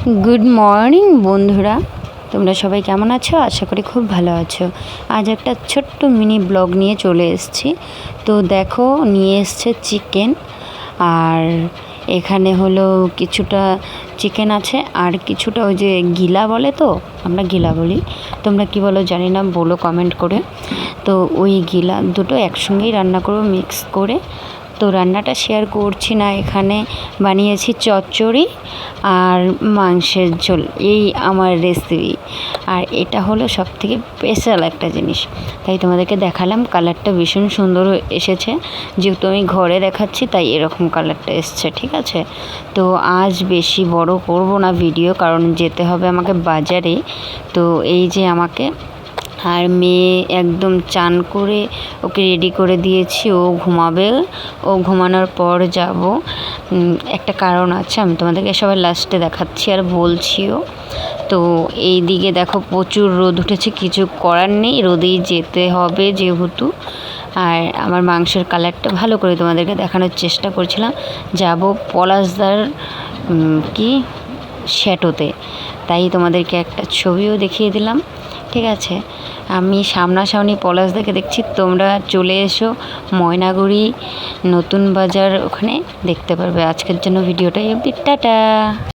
Good morning বন্ধুরা। তোমরা সবাই কেমন আছো? আশা করি খুব ভালো আছো। আজ একটা ছোট্ট মিনি ব্লগ নিয়ে চলে এসেছি। তো দেখো, নিয়ে এসছে চিকেন। আর এখানে হলো কিছুটা চিকেন আছে, আর কিছুটা ওই যে গিলা বলে তো, আমরা গিলা বলি। তোমরা কি বলো জানি না, বলো কমেন্ট করে। তো ওই গিলা দুটো একসঙ্গেই রান্না করব মিক্স করে। তো রান্নাটা শেয়ার করছি না, এখানে বানিয়েছি চচ্চড়ি আর মাংসের ঝোল, এই আমার রেসিপি আর এটা হলো সব থেকে স্পেশাল একটা জিনিস। তাই তোমাদেরকে দেখালাম কালারটা ভীষণ সুন্দর এসেছে। যেহেতু আমি ঘরে দেখাচ্ছি, তাই এরকম কালারটা এসছে, ঠিক আছে? তো আজ বেশি বড় করব না ভিডিও কারণ যেতে হবে আমাকে বাজারে। তো এই যে আমাকে আর মেয়ে একদম চান করে ওকে রেডি করে দিয়েছি, ও ঘুমাবে। ও ঘুমানোর পর যাব। একটা কারণ আছে, আমি তোমাদেরকে সবাই লাস্টে দেখাচ্ছি আর বলছিও। তো এই দিকে দেখো প্রচুর রোদ উঠেছে, কিছু করার নেই, রোদেই যেতে হবে যেহেতু। আর আমার মাংসের কালারটা ভালো করে তোমাদেরকে দেখানোর চেষ্টা করছিলাম। যাব পলাশদার কি? শ্যাটোতে তাই তোমাদেরকে একটা ছবিও দেখিয়ে দিলাম। ঠিক আছে। আমি সামনাসামনি পলাশ দেখে দেখছি তোমরা চলে এসো ময়নাগুড়ি নতুন বাজার ওখানে দেখতে পারবে। আজকের জন্য ভিডিওটাই অবধি। টাটা!